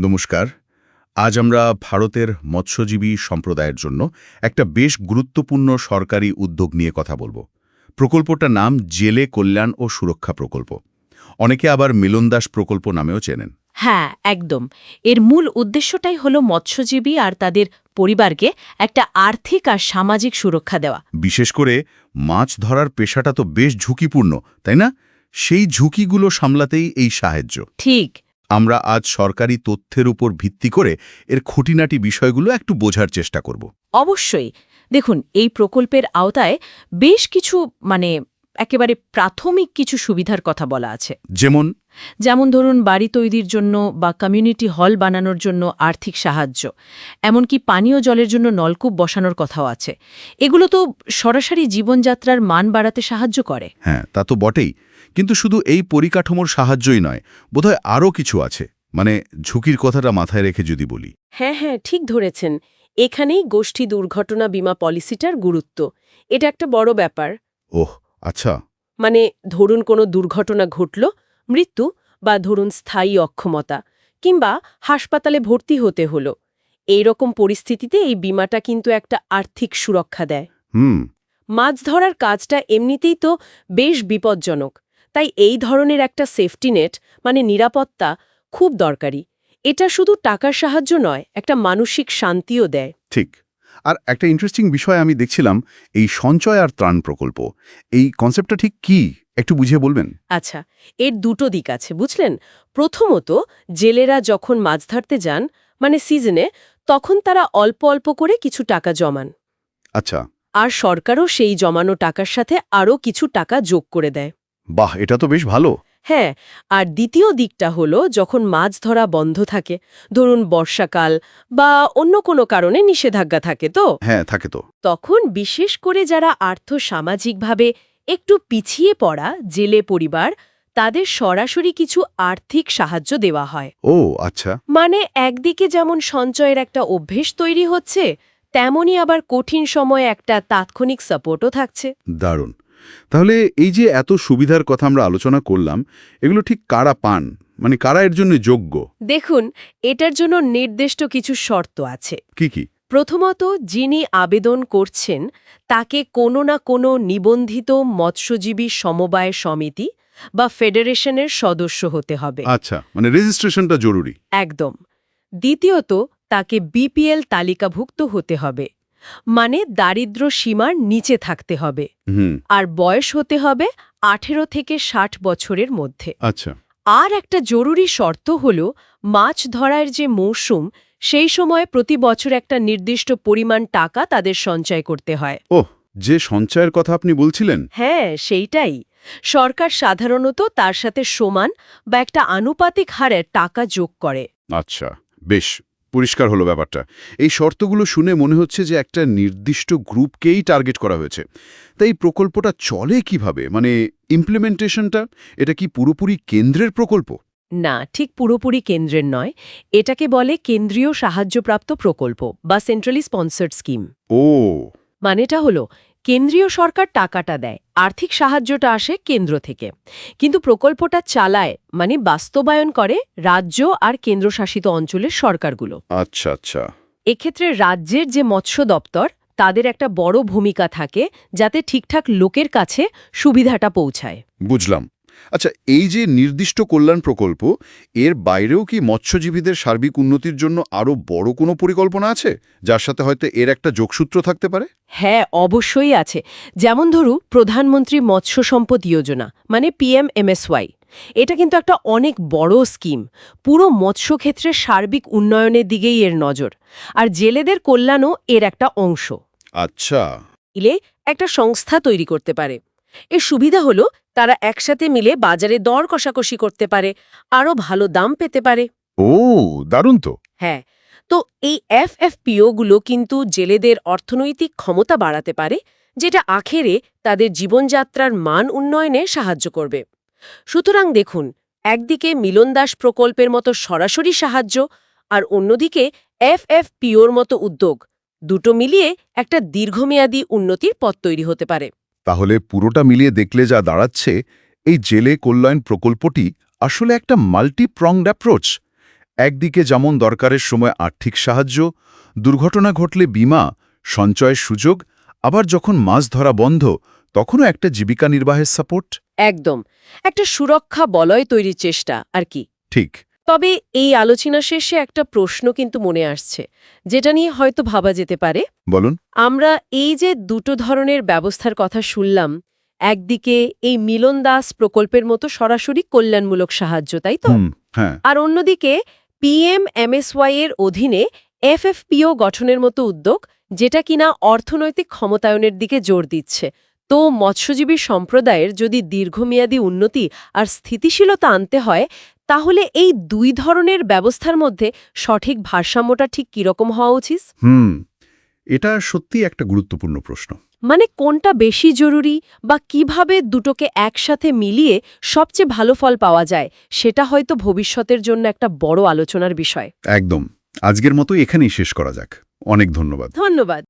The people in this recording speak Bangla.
নমস্কার। আজ আমরা ভারতের মৎস্যজীবী সম্প্রদায়ের জন্য একটা বেশ গুরুত্বপূর্ণ সরকারি উদ্যোগ নিয়ে কথা বলব। প্রকল্পটার নাম জেলে কল্যাণ ও সুরক্ষা প্রকল্প। অনেকে আবার মিলনদাস প্রকল্প নামেও চেনেন। হ্যাঁ একদম। এর মূল উদ্দেশ্যটাই হলো মৎস্যজীবী আর তাদের পরিবারকে একটা আর্থিক আর সামাজিক সুরক্ষা দেওয়া। বিশেষ করে মাছ ধরার পেশাটা তো বেশ ঝুঁকিপূর্ণ তাই না? সেই ঝুঁকিগুলো সামলাতেই এই সাহায্য। ঠিক। আমরা আজ সরকারি তথ্যের উপর ভিত্তি করে এর খুঁটিনাটি বিষয়গুলো একটু বোঝার চেষ্টা করব। অবশ্যই। দেখুন এই প্রকল্পের আওতায় বেশ কিছু মানে একেবারে প্রাথমিক কিছু সুবিধার কথা বলা আছে। যেমন? যেমন ধরুন বাড়ি তৈরির জন্য বা কমিউনিটি হল বানানোর জন্য আর্থিক সাহায্য। এমনকি পানীয় জলের জন্য নলকূপ বসানোর কথাও আছে। এগুলো তো সরাসরি জীবনযাত্রার মান বাড়াতে সাহায্য করে। হ্যাঁ তা তো বটেই। কিন্তু শুধু এই পরিকাঠামোর সাহায্যই নয় বোধহয় আরও কিছু আছে। মানে ঝুঁকির কথাটা মাথায় রেখে যদি বলি। হ্যাঁ হ্যাঁ ঠিক ধরেছেন। এখানেই গোষ্ঠী দুর্ঘটনা বীমা পলিসিটার গুরুত্ব। এটা একটা বড় ব্যাপার। ওহ আচ্ছা। মানে ধরুন কোনো দুর্ঘটনা ঘটল মৃত্যু বা ধরুন স্থায়ী অক্ষমতা কিংবা হাসপাতালে ভর্তি হতে হলো। এই রকম পরিস্থিতিতে এই বীমাটা কিন্তু একটা আর্থিক সুরক্ষা দেয়। হুম। মাছ ধরার কাজটা এমনিতেই তো বেশ বিপজ্জনক। তাই এই ধরনের একটা সেফটি নেট মানে নিরাপত্তা খুব দরকারি। এটা শুধু টাকার সাহায্য নয় একটা মানসিক শান্তিও দেয়। ঠিক। আর একটা ইন্টারেস্টিং বিষয় আমি দেখছিলাম এই সঞ্চয় আর ত্রাণ প্রকল্প এই কনসেপ্টটা ঠিক কি? একটু বুঝিয়ে বলবেন? আচ্ছা এর দুটো দিক আছে বুঝলেন? প্রথমত জেলেরা যখন মাছ ধরতে যান মানে সিজনে তখন তারা অল্প অল্প করে কিছু টাকা জমান। আচ্ছা। আর সরকারও সেই জমানো টাকার সাথে আরও কিছু টাকা যোগ করে দেয়। বাহ এটা তো বেশ ভালো। হ্যাঁ আর দ্বিতীয় দিকটা হলো যখন মাছ ধরা বন্ধ থাকে ধরুন বর্ষাকাল বা অন্য কোনো কারণে নিষেধাজ্ঞা থাকে তো? হ্যাঁ থাকে তো। তখন বিশেষ করে যারা আর্থ সামাজিকভাবে একটু পিছিয়ে পড়া জেলে পরিবার তাদের সরাসরি কিছু আর্থিক সাহায্য দেওয়া হয়। ও আচ্ছা। মানে একদিকে যেমন সঞ্চয়ের একটা অভ্যেস তৈরি হচ্ছে তেমনই আবার কঠিন সময়ে একটা তাৎক্ষণিক সাপোর্টও থাকছে। দারুণ। তাহলে এই যে এত সুবিধার কথা আমরা আলোচনা করলাম এগুলো ঠিক কারা পান? মানে কারা এর জন্য যোগ্য? দেখুন এটার জন্য নির্দিষ্ট কিছু শর্ত আছে। কি কি? প্রথমত যিনি আবেদন করছেন তাকে কোনো না কোনো নিবন্ধিত মৎস্যজীবী সমবায় সমিতি বা ফেডারেশনের সদস্য হতে হবে। আচ্ছা মানে রেজিস্ট্রেশনটা জরুরি। একদম। দ্বিতীয়ত তাকে বিপিএল তালিকাভুক্ত হতে হবে। মানে দারিদ্র সীমার নিচে থাকতে হবে। আর বয়স হতে হবে আঠেরো থেকে ষাট বছরের মধ্যে। আচ্ছা। আর একটা জরুরি শর্ত হল মাছ ধরার যে মৌসুম সেই সময় প্রতি বছর একটা নির্দিষ্ট পরিমাণ টাকা তাদের সঞ্চয় করতে হয়। ওহ যে সঞ্চয়ের কথা আপনি বলছিলেন? হ্যাঁ সেইটাই। সরকার সাধারণত তার সাথে সমান বা একটা আনুপাতিক হারে টাকা যোগ করে। আচ্ছা বেশ। পরিষ্কার হলো ব্যাপারটা। এই শর্তগুলো শুনে মনে হচ্ছে যে একটা নির্দিষ্ট গ্রুপকেই টার্গেট করা হয়েছে। তাই এই প্রকল্পটা চলে কীভাবে? মানে ইমপ্লিমেন্টেশনটা এটা কি পুরোপুরি কেন্দ্রের প্রকল্প? না ঠিক পুরোপুরি কেন্দ্রের নয়। এটাকে বলে কেন্দ্রীয় সাহায্যপ্রাপ্ত প্রকল্প বা সেন্ট্রালি স্পন্সার্ড স্কিম ও। মানেটা হলো কেন্দ্রীয় সরকার টাকাটা দেয় আর্থিক সাহায্যটা আসে কেন্দ্র থেকে। কিন্তু প্রকল্পটা চালায় মানে বাস্তবায়ন করে রাজ্য আর কেন্দ্রশাসিত অঞ্চলের সরকারগুলো। আচ্ছা আচ্ছা। এক্ষেত্রে রাজ্যের যে মৎস্য দপ্তর তাদের একটা বড় ভূমিকা থাকে যাতে ঠিকঠাক লোকের কাছে সুবিধাটা পৌঁছায়। বুঝলাম। আচ্ছা এই যে নির্দিষ্ট কল্যাণ প্রকল্প এর বাইরেও কি মৎস্যজীবীদের সার্বিক উন্নতির জন্য আরও বড় কোনো পরিকল্পনা আছে? যার সাথে হয়তো এর একটা যোগসূত্র থাকতে পারে? হ্যাঁ অবশ্যই আছে। যেমন ধরু প্রধানমন্ত্রী মৎস্য সম্পদ যোজনা মানে পিএমএমএসওয়াই এটা কিন্তু একটা অনেক বড় স্কিম। পুরো মৎস্যক্ষেত্রের সার্বিক উন্নয়নের দিকেই এর নজর। আর জেলেদের কল্যাণও এর একটা অংশ। আচ্ছা। ইলে একটা সংস্থা তৈরি করতে পারে। এর সুবিধা হলো তারা একসাথে মিলে বাজারে দর কষাকষি করতে পারে আরও ভালো দাম পেতে পারে। ও দারুণ তো। হ্যাঁ তো এই এফএফপিওগুলো কিন্তু জেলেদের অর্থনৈতিক ক্ষমতা বাড়াতে পারে যেটা আখেরে তাদের জীবনযাত্রার মান উন্নয়নে সাহায্য করবে। সুতরাং দেখুন একদিকে মিলনদাস প্রকল্পের মতো সরাসরি সাহায্য আর অন্যদিকে এফএফপিওর মতো উদ্যোগ দুটো মিলিয়ে একটা দীর্ঘমেয়াদী উন্নতির পথ তৈরি হতে পারে। তাহলে পুরোটা মিলিয়ে দেখলে যা দাঁড়াচ্ছে এই জেলে কল্যাণ প্রকল্পটি আসলে একটা মাল্টি প্রংড অ্যাপ্রোচ একদিকে যেমন দরকারের সময় আর্থিক সাহায্য দুর্ঘটনা ঘটলে বীমা সঞ্চয়ের সুযোগ আবার যখন মাছ ধরা বন্ধ তখনও একটা জীবিকা নির্বাহের সাপোর্ট একদম। একটা সুরক্ষা বলয় তৈরির চেষ্টা আর কি? ঠিক। তবে এই আলোচনা শেষে একটা প্রশ্ন কিন্তু মনে আসছে যেটা নিয়ে হয়তো ভাবা যেতে পারে। বলুন। আমরা এই যে দুটো ধরনের ব্যবস্থার কথা শুনলাম একদিকে এই মিলন দাস প্রকল্পের মতো সরাসরি কল্যাণমূলক সাহায্য তাই তো? হ্যাঁ। আর অন্যদিকে পিএম এমএসওয়াই এর অধীনে এফএফপিও গঠনের মতো উদ্যোগ যেটা কিনা অর্থনৈতিক ক্ষমতায়নের দিকে জোর দিচ্ছে। তো মৎস্যজীবী সম্প্রদায়ের যদি দীর্ঘমেয়াদী উন্নতি আর স্থিতিশীলতা আনতে হয় তাহলে এই দুই ধরনের ব্যবস্থার মধ্যে সঠিক ভারসাম্যটা ঠিক কীরকম হওয়া উচিত? হুম এটা সত্যি একটা গুরুত্বপূর্ণ প্রশ্ন। মানে কোনটা বেশি জরুরি বা কীভাবে দুটোকে একসাথে মিলিয়ে সবচেয়ে ভালো ফল পাওয়া যায় সেটা হয়তো ভবিষ্যতের জন্য একটা বড় আলোচনার বিষয়। একদম। আজকের মতো এখানেই শেষ করা যাক। অনেক ধন্যবাদ। ধন্যবাদ।